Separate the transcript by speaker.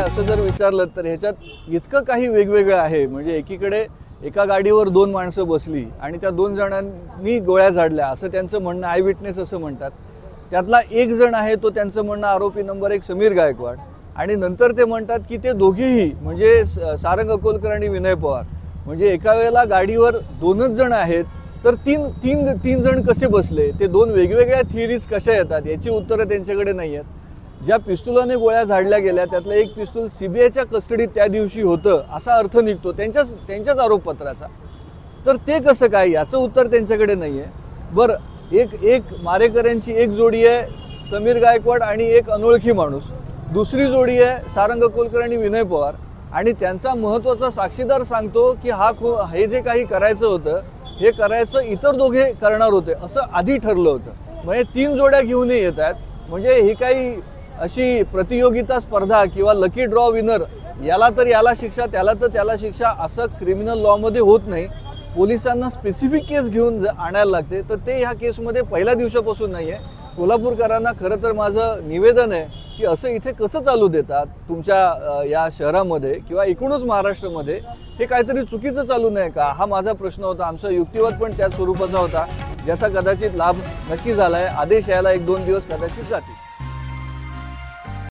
Speaker 1: असं जर विचारलं तर ह्याच्यात इतकं काही वेगवेगळं आहे. म्हणजे एकीकडे एका गाडीवर दोन माणसं बसली आणि त्या दोन जणांनी गोळ्या झाडल्या असं त्यांचं म्हणणं आय विटनेस असं म्हणतात. त्यातला एक जण आहे तो त्यांचं म्हणणं आरोपी नंबर एक समीर गायकवाड. आणि नंतर ते म्हणतात की ते दोघेही म्हणजे सारंग अकोलकर आणि विनय पवार. म्हणजे एका वेळेला गाडीवर दोनच जण आहेत तर तीन तीन तीन जण कसे बसले? ते दोन वेगवेगळ्या थिअरीज कशा येतात? याची उत्तरं त्यांच्याकडे नाही आहेत ज्या पिस्तुलाने गोळ्या झाडल्या गेल्या त्यातलं एक पिस्तूल सीबीआयच्या कस्टडीत त्या दिवशी होतं असा अर्थ निघतो. त्यांच्याच त्यांच्याच आरोपपत्राचा. तर ते कसं काय? याचं उत्तर त्यांच्याकडे नाही आहे बरं एक एक मारेकऱ्यांची एक जोडी आहे समीर गायकवाड आणि एक अनोळखी माणूस. दुसरी जोडी आहे सारंग कोलकर आणि विनय पवार. आणि त्यांचा महत्त्वाचा साक्षीदार सांगतो की हा खो हे जे काही करायचं होतं हे करायचं इतर दोघे करणार होते असं आधी ठरलं होतं. म्हणजे तीन जोड्या घेऊनही येत आहेत. म्हणजे ही काही अशी प्रतियोगिता स्पर्धा किंवा लकी ड्रॉ विनर याला तर याला शिक्षा त्याला तर त्याला शिक्षा असं क्रिमिनल लॉमध्ये होत नाही. पोलिसांना स्पेसिफिक केस घेऊन आणायला लागते. तर ते ह्या केसमध्ये पहिल्या दिवसापासून नाही आहे कोल्हापूरकरांना खरं तर माझं निवेदन आहे की असं इथे कसं चालू देतात तुमच्या या शहरामध्ये किंवा एकूणच महाराष्ट्रामध्ये? हे काहीतरी चुकीचं चालू नाही का? हा माझा प्रश्न होता. आमचा युक्तिवाद पण त्याच स्वरूपाचा होता. ज्याचा कदाचित लाभ नक्की झाला आहे आदेश यायला एक दोन दिवस कदाचित जातील.